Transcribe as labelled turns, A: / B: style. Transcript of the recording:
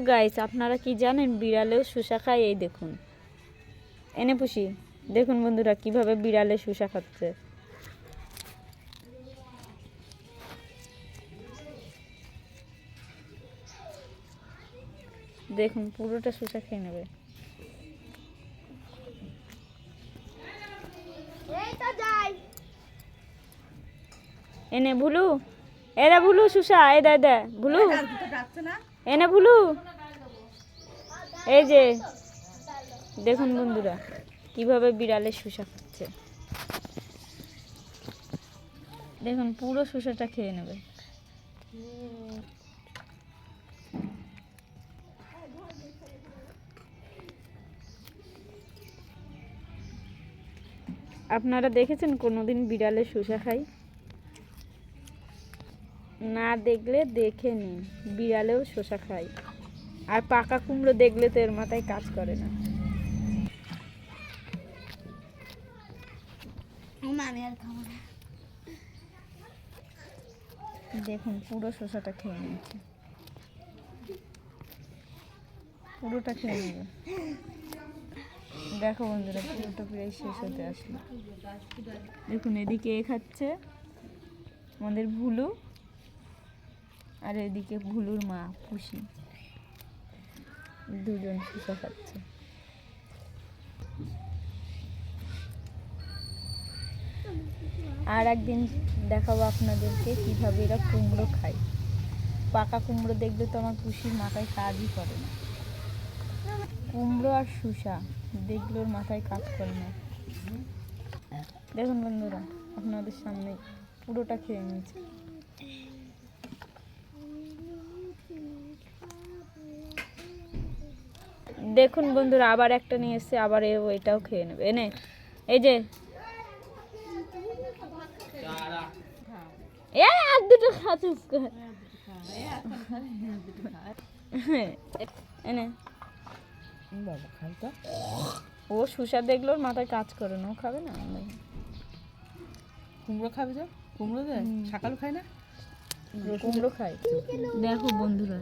A: Guys আপনারা কি জানেন বিড়ালেও শুষা খায় এই দেখুন। এনে পুষি দেখুন বন্ধুরা কীভাবে বিড়ালে শুষা খাচ্ছে। দেখুন পুরোটা শুষা খেয়ে নেবে। এনে ভুলু এরা ভুলু শুষা এ দে দে ভুলু এনে ভুলু এই যে দেখুন বন্ধুরা কীভাবে বিড়ালে শুষা খাচ্ছে। দেখুন পুরো শুষাটা খেয়ে নেবে। আপনারা দেখেছেন কোনোদিন বিড়ালে শুষা খাই না দেখলে দেখে নিন। বিড়ালেও শসা খায়। আর পাকা কুমড়ো দেখলে তো এর মাথায় কাজ করে না। দেখুন পুরো শসাটা খেয়ে নিয়েছে। পুরোটা খেয়ে নেবে দেখো বন্ধুরা পুরোটা প্রায় শেষ হতে আসলো। দেখুন এদিকে এ খাচ্ছে আমাদের ভুলু। আর এদিকে ভুলুর মা, পুষি। দুজন শসা খাচ্ছে। আর একদিন দেখাবো আপনাদেরকে কীভাবে এরা কুমড়ো খায়। পাকা কুমড়ো দেখলে তো আমার পুষির মাথায় কাজই করে না। কুমড়ো আর শুষা দেখলে ওর মাথায় কাজ করে না। দেখুন বন্ধুরা, আপনাদের সামনে পুরোটা খেয়ে নিয়েছে দেখুন বন্ধুরা আবার একটা নিয়ে এসছে আবার এ এটাও খেয়ে নেবে। এনে এই যে। এ আর দুটো এনে।
B: বাবা খাই তো
A: ও সুসা দেখল ওর মাথায় কাজ করে না ও খাবে না?
B: কুমড়ো খাবে তো? কুমড়ো সকাল খাই না?
A: কুমড়ো খায়। দেখো বন্ধুরা